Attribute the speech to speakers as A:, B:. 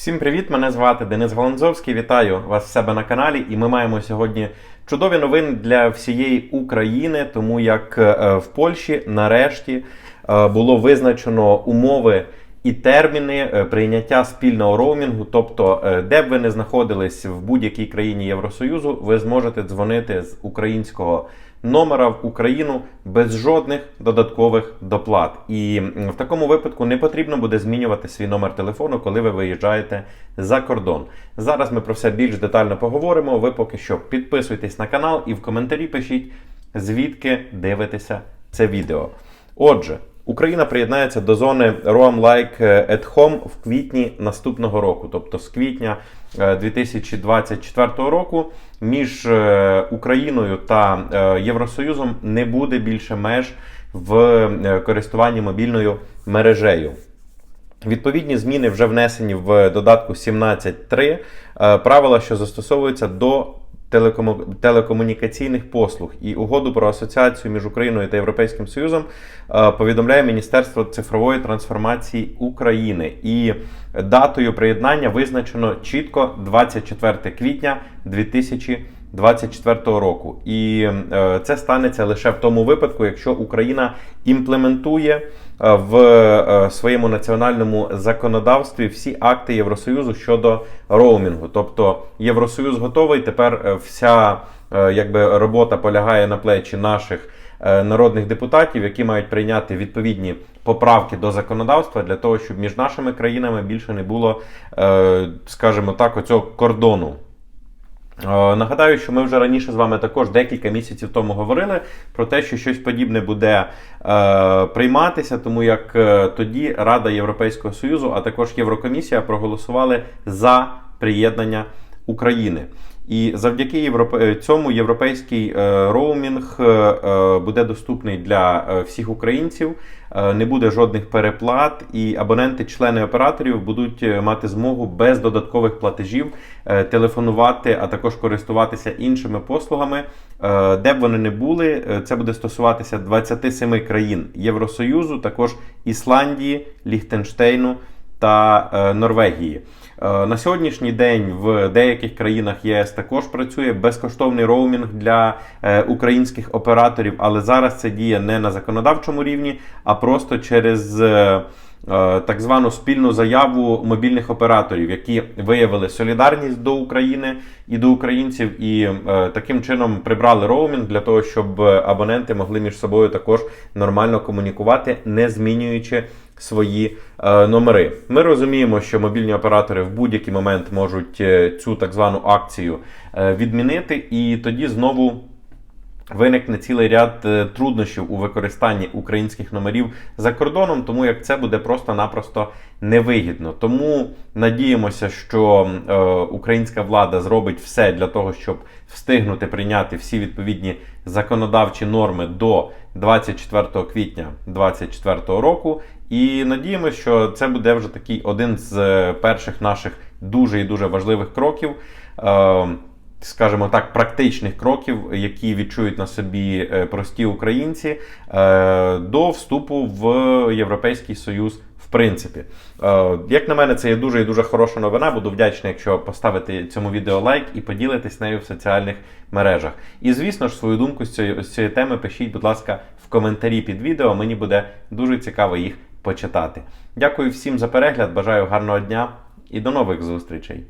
A: Всім привіт! Мене звати Денис Голонзовський. Вітаю вас в себе на каналі. І ми маємо сьогодні чудові новини для всієї України, тому як е, в Польщі нарешті е, було визначено умови і терміни е, прийняття спільного роумінгу. Тобто, де б ви не знаходились в будь-якій країні Євросоюзу, ви зможете дзвонити з українського номера в Україну без жодних додаткових доплат. І в такому випадку не потрібно буде змінювати свій номер телефону, коли ви виїжджаєте за кордон. Зараз ми про все більш детально поговоримо. Ви поки що підписуйтесь на канал і в коментарі пишіть, звідки дивитеся це відео. Отже. Україна приєднається до зони Roam Like at Home в квітні наступного року, тобто з квітня е, 2024 року, між е, Україною та е, Євросоюзом не буде більше меж в е, користуванні мобільною мережею. Відповідні зміни вже внесені в додатку 17.3. Е, Правила, що застосовуються до телекому- телекомунікаційних послуг і угоду про асоціацію між Україною та Європейським Союзом е, повідомляє Міністерство цифрової трансформації України. І датою приєднання визначено чітко 24 квітня 2024 року. І е, це станеться лише в тому випадку, якщо Україна імплементує е, в е, своєму національному законодавстві всі акти Євросоюзу щодо роумінгу. Тобто Євросоюз готовий. Тепер вся якби робота полягає на плечі наших народних депутатів, які мають прийняти відповідні поправки до законодавства для того, щоб між нашими країнами більше не було, скажімо так, оцього кордону. Е, Нагадаю, що ми вже раніше з вами також декілька місяців тому говорили про те, що щось подібне буде е, прийматися, тому як е, тоді Рада Європейського Союзу, а також Єврокомісія проголосували за приєднання України. І завдяки європе... цьому європейський е, роумінг е, е, буде доступний для е, всіх українців. Е, Не буде жодних переплат, і абоненти, члени операторів будуть е, мати змогу без додаткових платежів е, телефонувати, а також користуватися іншими послугами, Е, де б вони не були. е, Це буде стосуватися 27 країн Євросоюзу, також Ісландії, Ліхтенштейну та е, Норвегії. Е, На сьогоднішній день в деяких країнах ЄС також працює безкоштовний роумінг для е, українських операторів, але зараз це діє не на законодавчому рівні, а просто через. Е, Так звану спільну заяву мобільних операторів, які виявили солідарність до України і до українців, і е, таким чином прибрали роумінг для того, щоб е, абоненти могли між собою також нормально комунікувати, не змінюючи свої номери. Ми розуміємо, що мобільні оператори в будь-який момент можуть цю так звану акцію відмінити, і тоді знову. Виникне цілий ряд е, труднощів у використанні українських номерів за кордоном, тому як це буде просто-напросто невигідно. Тому надіємося, що е, українська влада зробить все для того, щоб встигнути прийняти всі відповідні законодавчі норми до 24 квітня 2024 року. І надіємося, що це буде вже такий один з е, перших наших дуже і дуже важливих кроків. Е, скажімо так, практичних кроків, які відчують на собі е, прості українці е, до вступу в Європейський Союз. В принципі, Е, як на мене, це є дуже і дуже хороша новина. Буду вдячний, якщо поставите цьому відео лайк і поділитесь нею в соціальних мережах. І звісно ж, свою думку з цієї, з цієї теми пишіть, будь ласка, в коментарі під відео. Мені буде дуже цікаво їх почитати. Дякую всім за перегляд. Бажаю гарного дня і до нових зустрічей.